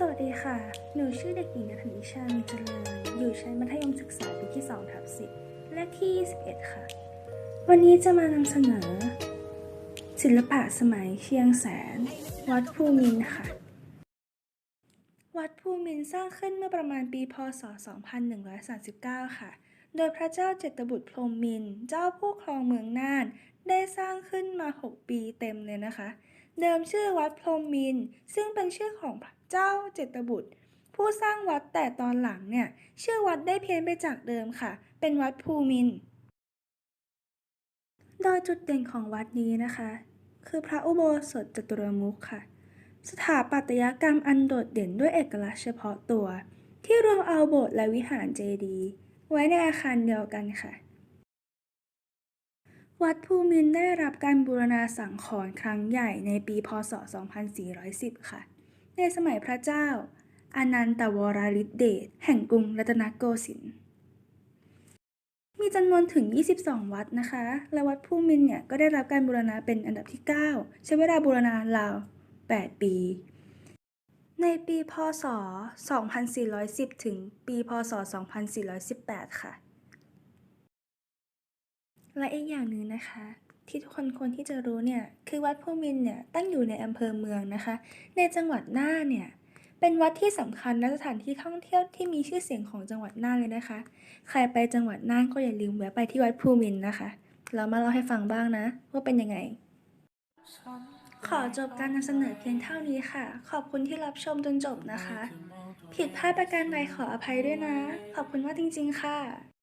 สวัสดีค่ะ หนูชื่อเด็กหญิงนัทนิชามีเจริญ อยู่ชั้นมัธยมศึกษาปีที่2ทับ10 และที่ 21 ค่ะ วันนี้จะมานำเสนอ ศิลปะสมัยเชียงแสน วัดภูมินค่ะ วัดภูมินสร้างขึ้นเมื่อประมาณปีพศ 2139 ค่ะ โดยพระเจ้าเจตบุตรพรหมมิน เจ้าผู้ครองเมืองน่าน ได้สร้างขึ้นมา 6 ปีเต็มเลยนะคะ เดิมชื่อวัดพรมมิน ซึ่งเป็นชื่อของพระเจ้าเจตบุตร ผู้สร้างวัดแต่ตอนหลังเนี่ย ชื่อวัดได้เพี้ยนไปจากเดิมค่ะ เป็นวัดภูมิน โดยจุดเด่นของวัดนี้นะคะ คือพระอุโบสถจตุรมุขค่ะ สถาปัตยกรรมอันโดดเด่นด้วยเอกลักษณ์เฉพาะตัว ที่รวมเอาโบสถ์และวิหารเจดีย์ไว้ในอาคารเดียวกันค่ะ วัดภูมินได้รับการบูรณาสังขรณ์ครั้งใหญ่ในปีพศ 2410 ค่ะ ในสมัยพระเจ้าอานันตวรฤทธิเดชแห่งกรุงรัตนโกสินทร์ มีจำนวนถึง 22 วัดนะคะ และวัดภูมินเนี่ยก็ได้รับการบูรณาเป็นอันดับที่ 9 ใช้เวลาบูรณาราว 8 ปี ในปีพศ 2410 ถึงปีพศ 2418 ค่ะ และอีกอย่างหนึ่งนะคะ ที่ทุกคนควรที่จะรู้เนี่ยคือวัดภูมินเนี่ยตั้งอยู่ในอำเภอเมืองนะคะ ในจังหวัดน่านเนี่ยเป็นวัดที่สำคัญและสถานที่ท่องเที่ยวที่มีชื่อเสียงของจังหวัดน่านเลยนะคะ ใครไปจังหวัดน่านก็อย่าลืมแวะไปที่วัดภูมินนะคะ เรามาเล่าให้ฟังบ้างนะ ว่าเป็นยังไง ขอจบการนำเสนอเพียงเท่านี้ค่ะ ขอบคุณที่รับชมจนจบนะคะ ผิดพลาดประการใดขออภัยด้วยนะ ขอบคุณมากจริง ๆ ค่ะ